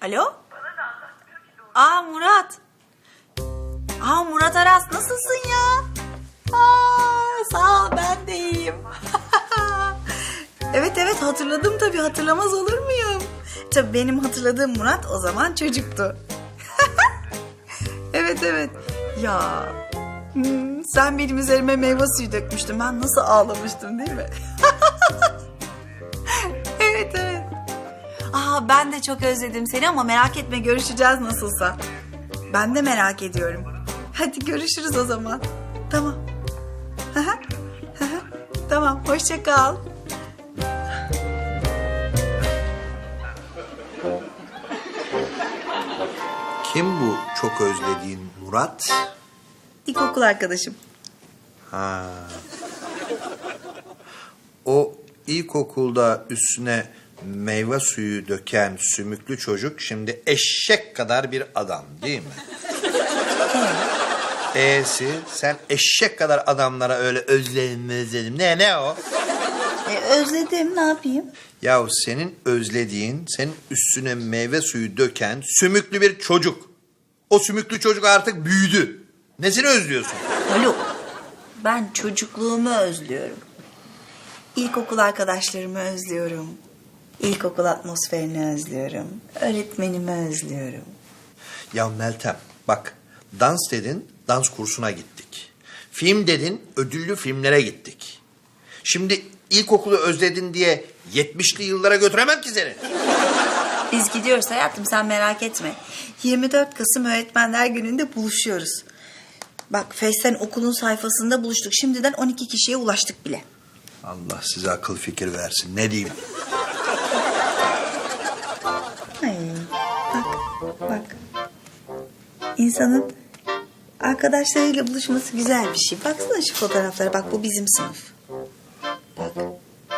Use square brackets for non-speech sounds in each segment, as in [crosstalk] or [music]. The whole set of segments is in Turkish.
Alo? Aa Murat. Aa Murat Aras nasılsın ya? Aa sağ ol ben de iyiyim. [laughs] evet evet hatırladım tabii hatırlamaz olur muyum? Tabii benim hatırladığım Murat o zaman çocuktu. [laughs] evet evet. Ya hmm, sen benim üzerime meyve suyu dökmüştün. Ben nasıl ağlamıştım değil mi? [laughs] ben de çok özledim seni ama merak etme görüşeceğiz nasılsa. Ben de merak ediyorum. Hadi görüşürüz o zaman. Tamam. Tamam hoşça kal. Kim bu çok özlediğin Murat? İlkokul arkadaşım. Ha. O ilkokulda üstüne meyve suyu döken sümüklü çocuk şimdi eşek kadar bir adam değil mi? [laughs] E'si sen eşek kadar adamlara öyle özledim özledim. Ne ne o? E, özledim ne yapayım? Yahu senin özlediğin, senin üstüne meyve suyu döken sümüklü bir çocuk. O sümüklü çocuk artık büyüdü. Nesini özlüyorsun? Haluk ben çocukluğumu özlüyorum. İlkokul arkadaşlarımı özlüyorum. İlkokul atmosferini özlüyorum. Öğretmenimi özlüyorum. Ya Meltem bak dans dedin dans kursuna gittik. Film dedin ödüllü filmlere gittik. Şimdi ilkokulu özledin diye 70'li yıllara götüremem ki seni. Biz gidiyoruz hayatım sen merak etme. 24 Kasım Öğretmenler Günü'nde buluşuyoruz. Bak Face'ten okulun sayfasında buluştuk. Şimdiden 12 kişiye ulaştık bile. Allah size akıl fikir versin ne diyeyim. İnsanın arkadaşlarıyla buluşması güzel bir şey. Baksana şu fotoğraflara bak bu bizim sınıf. Bak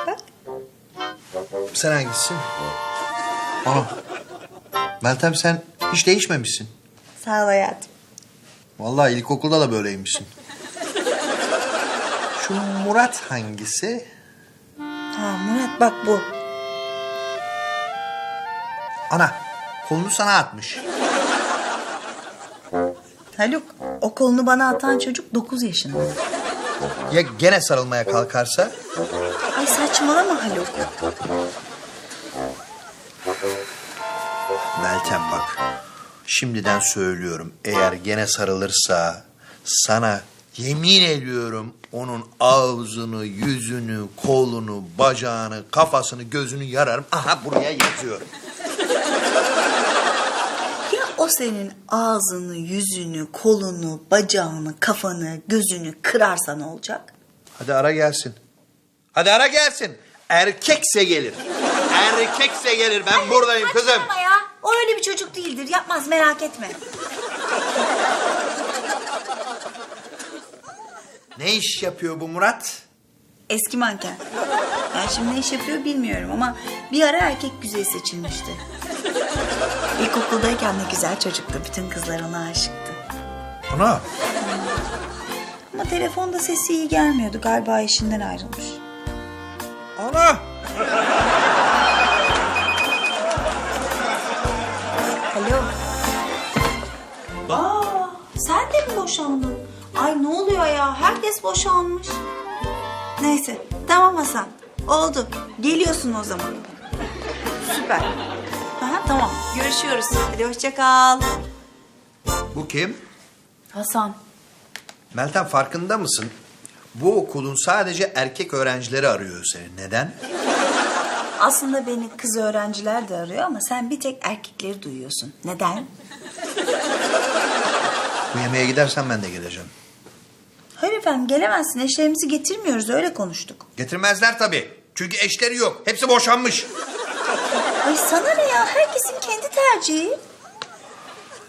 bak. Sen hangisisin? Ana. Meltem sen hiç değişmemişsin. Sağ ol hayatım. Vallahi ilkokulda da böyleymişsin. Şu Murat hangisi? Ha Murat bak bu. Ana kolunu sana atmış. Haluk o kolunu bana atan çocuk 9 yaşında. Ya gene sarılmaya kalkarsa? Ay saçmalama Haluk. Meltem bak. Şimdiden söylüyorum. Eğer gene sarılırsa sana yemin ediyorum onun ağzını, yüzünü, kolunu, bacağını, kafasını, gözünü yararım. Aha buraya yazıyorum. Senin ağzını, yüzünü, kolunu, bacağını, kafanı, gözünü kırarsa ne olacak? Hadi ara gelsin. Hadi ara gelsin. Erkekse gelir. Erkekse gelir. Ben buradayım kızım. Ya. O öyle bir çocuk değildir. Yapmaz merak etme. Ne iş yapıyor bu Murat? Eski manken. Yani şimdi ne iş yapıyor bilmiyorum ama bir ara erkek güzeli seçilmişti. İlkokuldayken ne güzel çocuktu. Bütün kızlar ona aşıktı. Ana. Ama telefonda sesi iyi gelmiyordu. Galiba işinden ayrılmış. Ana. Alo. Aa, sen de mi boşandın? Ay ne oluyor ya? Herkes boşanmış. Neyse tamam Hasan. Oldu. Geliyorsun o zaman. Süper. Aha, tamam. Görüşüyoruz. Hadi hoşça kal. Bu kim? Hasan. Meltem farkında mısın? Bu okulun sadece erkek öğrencileri arıyor seni. Neden? Aslında beni kız öğrenciler de arıyor ama sen bir tek erkekleri duyuyorsun. Neden? Bu yemeğe gidersen ben de geleceğim. Hayır efendim gelemezsin. Eşlerimizi getirmiyoruz. Öyle konuştuk. Getirmezler tabii. Çünkü eşleri yok. Hepsi boşanmış. Ay sana ne ya? Herkesin kendi tercihi.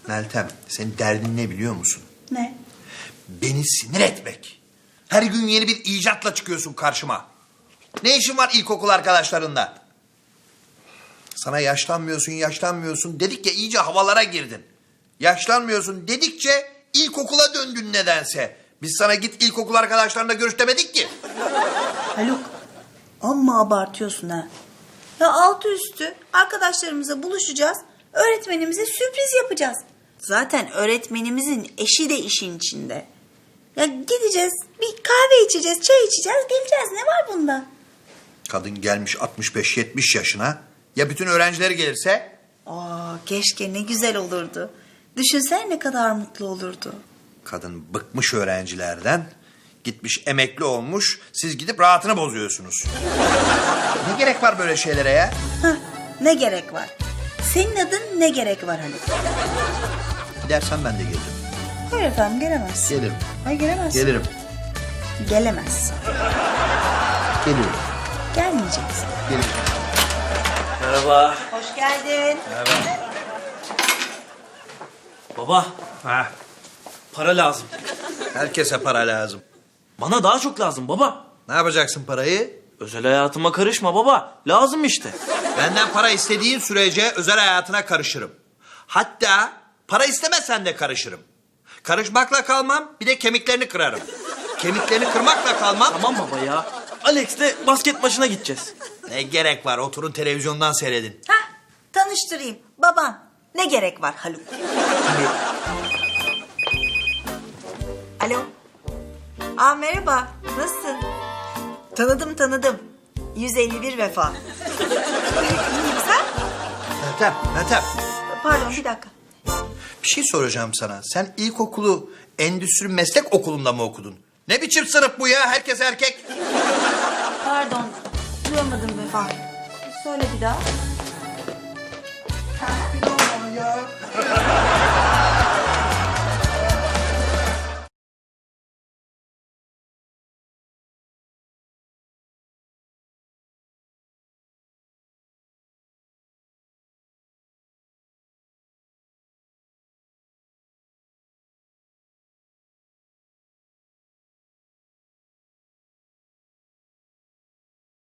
Meltem, senin derdin ne biliyor musun? Ne? Beni sinir etmek. Her gün yeni bir icatla çıkıyorsun karşıma. Ne işin var ilkokul arkadaşlarında? Sana yaşlanmıyorsun, yaşlanmıyorsun dedik ya iyice havalara girdin. Yaşlanmıyorsun dedikçe ilkokula döndün nedense. Biz sana git ilkokul arkadaşlarına görüş demedik ki. Haluk amma abartıyorsun ha. Ya altı üstü arkadaşlarımızla buluşacağız. Öğretmenimize sürpriz yapacağız. Zaten öğretmenimizin eşi de işin içinde. Ya gideceğiz, bir kahve içeceğiz, çay içeceğiz, geleceğiz. Ne var bunda? Kadın gelmiş 65-70 yaşına. Ya bütün öğrencileri gelirse? Aa, keşke ne güzel olurdu. Düşünsene ne kadar mutlu olurdu. Kadın bıkmış öğrencilerden. Gitmiş emekli olmuş. Siz gidip rahatını bozuyorsunuz. ne gerek var böyle şeylere ya? Hah, ne gerek var? Senin adın ne gerek var Haluk? Gidersen ben de gelirim. Hayır efendim gelemezsin. Gelirim. Hayır gelemezsin. Gelirim. Gelemezsin. Gelirim. Gelmeyeceksin. Gelirim. Merhaba. Hoş geldin. Baba, Ha. para lazım. Herkese para lazım. Bana daha çok lazım baba. Ne yapacaksın parayı? Özel hayatıma karışma baba. Lazım işte. Benden para istediğin sürece özel hayatına karışırım. Hatta para istemezsen de karışırım. Karışmakla kalmam, bir de kemiklerini kırarım. Kemiklerini kırmakla kalmam. Tamam baba ya. Alex'le basket maçına gideceğiz. Ne gerek var? Oturun televizyondan seyredin. Hah, tanıştırayım. Babam. Ne gerek var Haluk? Alo. Aa merhaba. Nasılsın? Tanıdım tanıdım. 151 vefa. İyiyim sen? Meltem, Meltem. Pardon bir dakika. Bir şey soracağım sana. Sen ilkokulu endüstri meslek okulunda mı okudun? Ne biçim sınıf bu ya? Herkes erkek. Pardon. Duyamadım vefa. Söyle bir daha. ya.